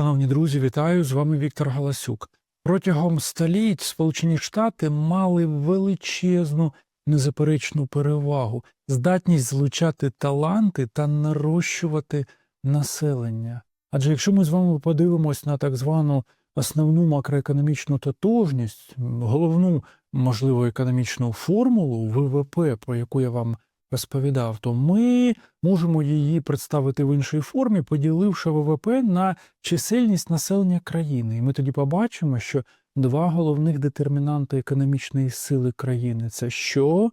Шановні друзі, вітаю! З вами Віктор Галасюк. Протягом століть Сполучені Штати мали величезну незаперечну перевагу, здатність злучати таланти та нарощувати населення. Адже якщо ми з вами подивимось на так звану основну макроекономічну тотожність, головну можливо економічну формулу ВВП, про яку я вам розповідав, то ми можемо її представити в іншій формі, поділивши ВВП на чисельність населення країни. І ми тоді побачимо, що два головних детермінанти економічної сили країни це що,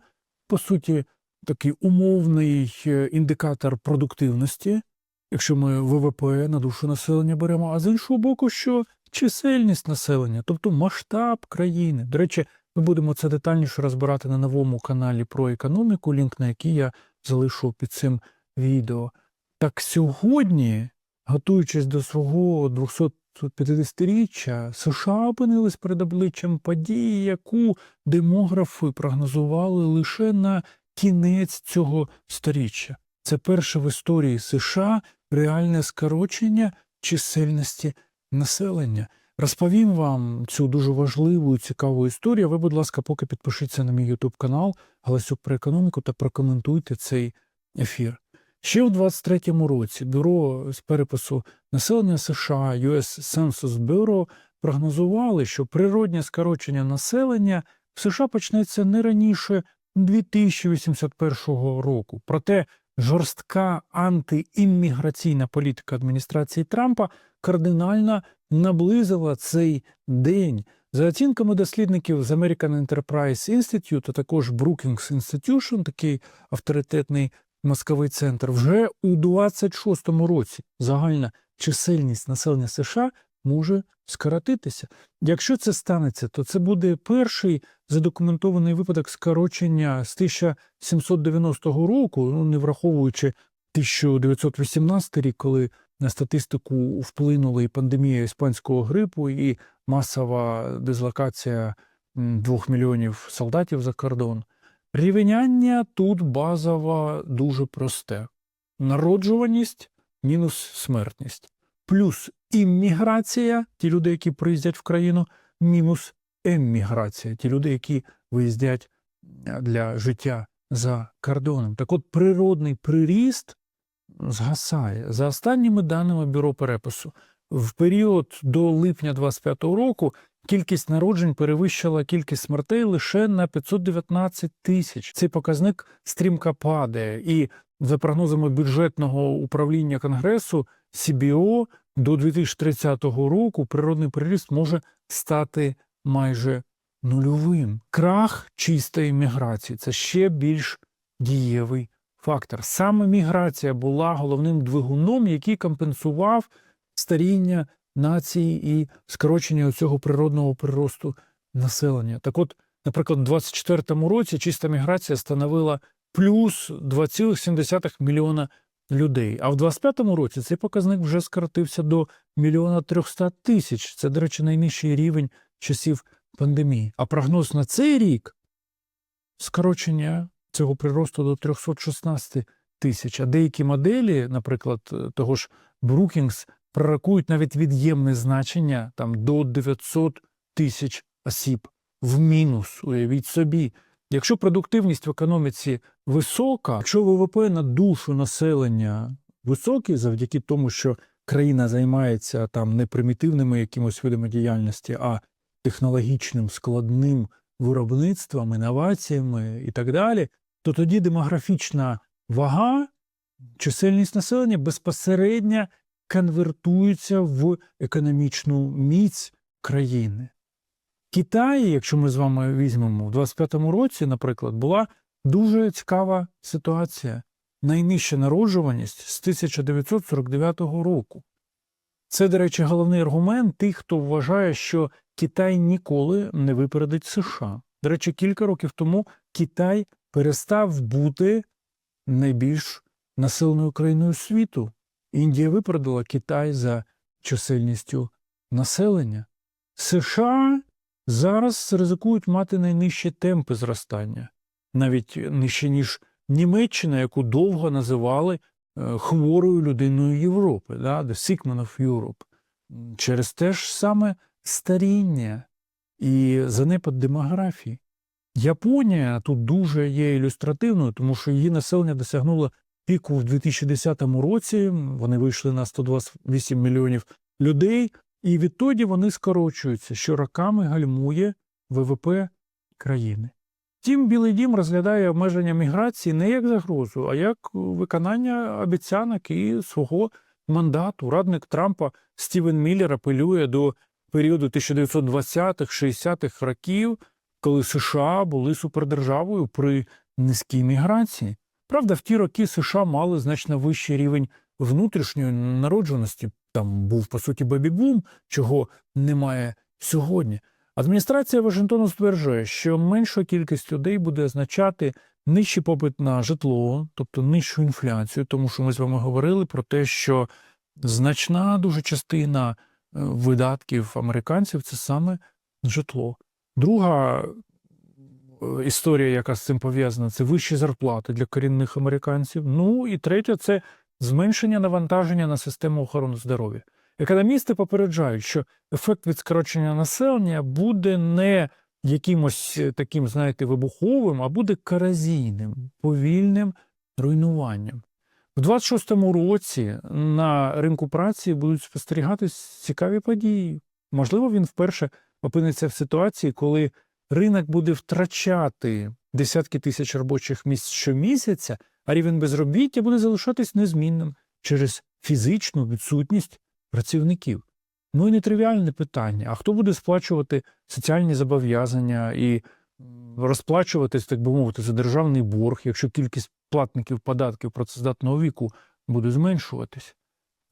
по суті, такий умовний е, індикатор продуктивності, якщо ми ВВП на душу населення беремо, а з іншого боку, що чисельність населення, тобто масштаб країни. До речі, ми будемо це детальніше розбирати на новому каналі про економіку, лінк на який я залишу під цим відео. Так сьогодні, готуючись до свого 250-річчя, США опинились перед обличчям події, яку демографи прогнозували лише на кінець цього сторіччя. Це перше в історії США реальне скорочення чисельності населення. Розповім вам цю дуже важливу і цікаву історію. Ви, будь ласка, поки підпишіться на мій YouTube канал Галасюк про економіку та прокоментуйте цей ефір. Ще у 23-му році бюро з перепису населення США US Census Bureau прогнозували, що природнє скорочення населення в США почнеться не раніше 2081 року. Проте жорстка антиімміграційна політика адміністрації Трампа кардинально наблизила цей день. За оцінками дослідників з American Enterprise Institute, а також Brookings Institution, такий авторитетний мозковий центр, вже у 26-му році загальна чисельність населення США може скоротитися. Якщо це станеться, то це буде перший задокументований випадок скорочення з 1790 року, ну не враховуючи 1918 рік, коли на статистику вплинули і пандемія іспанського грипу, і масова дислокація двох мільйонів солдатів за кордон. Рівняння тут базово дуже просте: народжуваність мінус смертність, плюс імміграція, ті люди, які приїздять в країну, мінус емміграція, ті люди, які виїздять е, для життя за кордоном. Так от природний приріст згасає. За останніми даними бюро перепису, в період до липня 25-го року кількість народжень перевищила кількість смертей лише на 519 тисяч. Цей показник стрімко падає. І за прогнозами бюджетного управління Конгресу CBO до 2030 року природний приріст може стати майже нульовим. Крах чистої міграції це ще більш дієвий фактор. Саме міграція була головним двигуном, який компенсував старіння нації і скорочення цього природного приросту населення. Так от, наприклад, у 2024 році чиста міграція становила плюс 2,7 мільйона людей. А в 2025 році цей показник вже скоротився до мільйона 300 тисяч. Це, до речі, найнижчий рівень часів пандемії. А прогноз на цей рік скорочення цього приросту до 316 тисяч. А деякі моделі, наприклад, того ж Brookings, прорахують навіть від'ємне значення там до 900 тисяч осіб в мінус. Уявіть собі. Якщо продуктивність в економіці висока, якщо ВВП на душу населення високий, завдяки тому, що країна займається там не примітивними якимось видами діяльності, а технологічним складним виробництвом, інноваціями і так далі, то тоді демографічна вага, чисельність населення безпосередньо конвертується в економічну міць країни. Китай, якщо ми з вами візьмемо, у 25-му році, наприклад, була дуже цікава ситуація. Найнижча народжуваність з 1949 року. Це, до речі, головний аргумент тих, хто вважає, що Китай ніколи не випередить США. До речі, кілька років тому Китай перестав бути найбільш населеною країною світу. Індія випередила Китай за чисельністю населення. США зараз ризикують мати найнижчі темпи зростання, навіть нижче, ніж Німеччина, яку довго називали е, хворою людиною Європи, да? The Sick Man of Europe. через те ж саме старіння і занепад демографії. Японія тут дуже є ілюстративною, тому що її населення досягнуло піку в 2010 році. Вони вийшли на 128 мільйонів людей, і відтоді вони скорочуються, що роками гальмує ВВП країни. Втім, Білий дім розглядає обмеження міграції не як загрозу, а як виконання обіцянок і свого мандату. Радник Трампа Стівен Міллер апелює до періоду 1920-х-60-х років, коли США були супердержавою при низькій міграції. Правда, в ті роки США мали значно вищий рівень внутрішньої народженості. Там був, по суті, бебі-бум, чого немає сьогодні. Адміністрація Вашингтону стверджує, що менша кількість людей буде означати нижчий попит на житло, тобто нижчу інфляцію, тому що ми з вами говорили про те, що значна дуже частина е, видатків американців це саме житло. Друга е, історія, яка з цим пов'язана, це вищі зарплати для корінних американців. Ну і третя це зменшення навантаження на систему охорони здоров'я. Економісти попереджають, що ефект від скорочення населення буде не якимось е, таким, знаєте, вибуховим, а буде каразійним, повільним руйнуванням. У 26-му році на ринку праці будуть спостерігатись цікаві події. Можливо, він вперше опиниться в ситуації, коли ринок буде втрачати десятки тисяч робочих місць щомісяця, а рівень безробіття буде залишатись незмінним через фізичну відсутність працівників. Ну і нетривіальне питання: а хто буде сплачувати соціальні зобов'язання і розплачуватись, так би мовити, за державний борг, якщо кількість платників податків працездатного віку буде зменшуватись?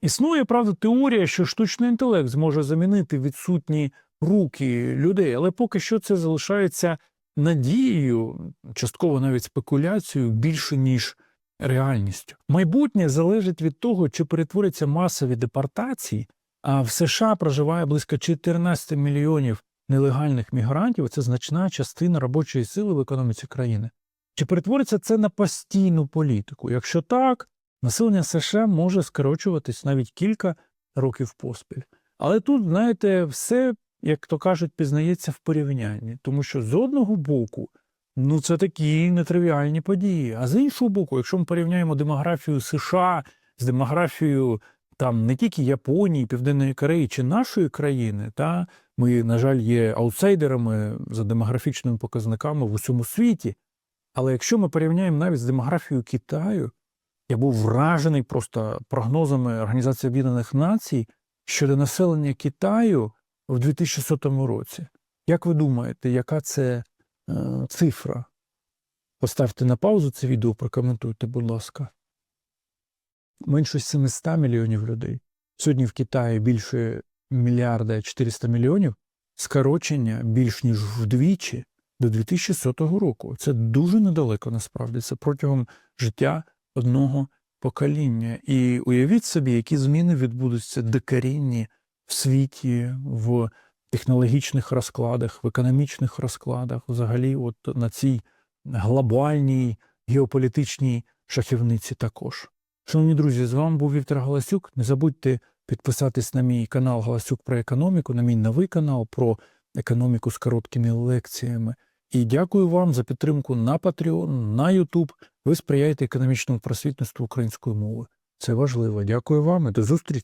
Існує, правда, теорія, що штучний інтелект зможе замінити відсутні руки людей, але поки що це залишається надією, частково навіть спекуляцією, більше ніж реальністю. Майбутнє залежить від того, чи перетворяться масові депортації, а в США проживає близько 14 мільйонів нелегальних мігрантів. Це значна частина робочої сили в економіці країни. Чи перетвориться це на постійну політику? Якщо так, населення США може скорочуватись навіть кілька років поспіль. Але тут, знаєте, все, як то кажуть, пізнається в порівнянні, тому що з одного боку, ну це такі нетривіальні події. А з іншого боку, якщо ми порівняємо демографію США з демографією там не тільки Японії, Південної Кореї чи нашої країни, та ми, на жаль, є аутсайдерами за демографічними показниками в усьому світі. Але якщо ми порівняємо навіть з демографією Китаю, я був вражений просто прогнозами Організації Об'єднаних Націй щодо населення Китаю в 2100 році. Як ви думаєте, яка це е, цифра? Поставте на паузу це відео, прокоментуйте, будь ласка. Менше 700 мільйонів людей. Сьогодні в Китаї більше мільярда 400 мільйонів. Скорочення більш ніж вдвічі до 2100 року. Це дуже недалеко насправді. Це протягом життя одного покоління. І уявіть собі, які зміни відбудуться докорінні в світі, в технологічних розкладах, в економічних розкладах, взагалі, от на цій глобальній геополітичній шахівниці також. Шановні друзі, з вами був Віктор Галасюк. Не забудьте підписатись на мій канал Галасюк про економіку, на мій новий канал про економіку з короткими лекціями. І дякую вам за підтримку на Patreon, на YouTube. Ви сприяєте економічному просвітництву української мови. Це важливо. Дякую вам і до зустрічі.